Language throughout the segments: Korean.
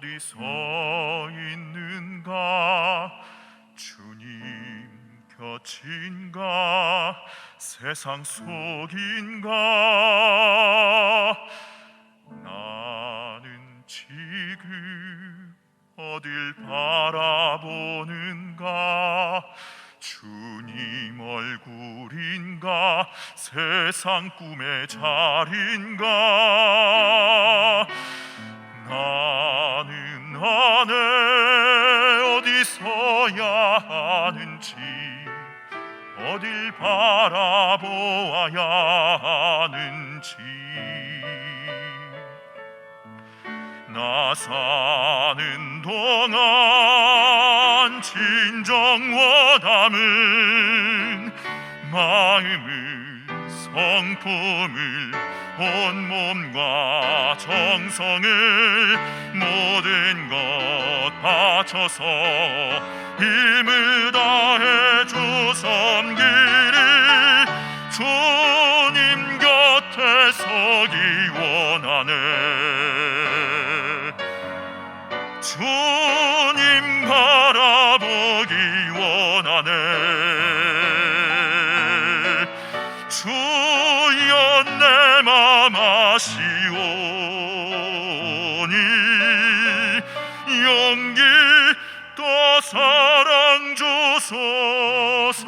어디 서 있는가? 주님 곁인가? 세상 속인가? 나는 지금 어딜 바라보는가? 주님 얼굴인가? 세상 꿈의 자리인가 바라보아야 하는지. 나 사는 동안 진정 원함은 마음을 성품을 온 몸과 정성을 모든 것 바쳐서 힘을 다해 주 섬기 서기 원하네. 주님 바라보기 원하네. 주여 내 맘 아시오니 용기 또 사랑 주소서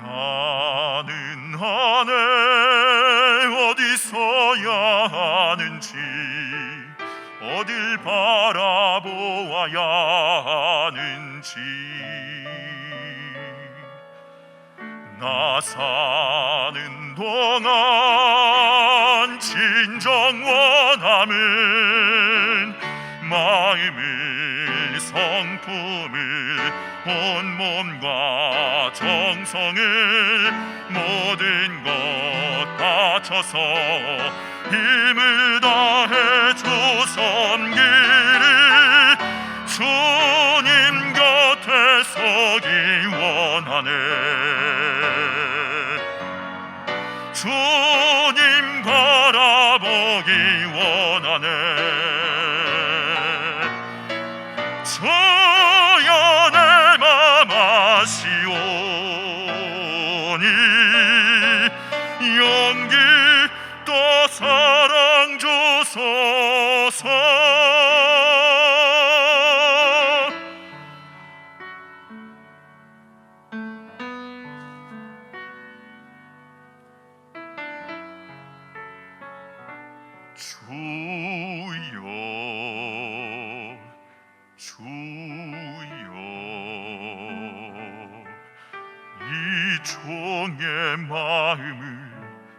나는 아네 어디 서야 하는지 어딜 바라보아야 하는지. 나 사는 동안 진정 원함은 마음을 성품을 온 몸과 정성을 모든 것 바쳐서 힘을 다해 주 섬기리 주님 곁에 서기 원하네. 주님 바라보기 원하네 종의 마음을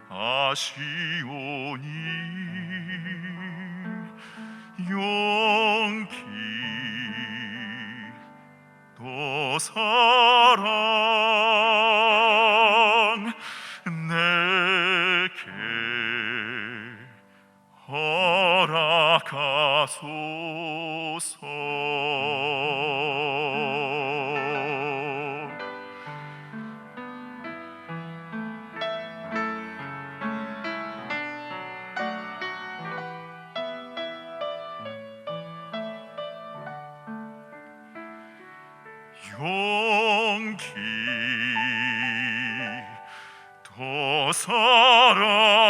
아시오니. 용기 또 사랑 내게 허락하소서 용기 더 사랑하네.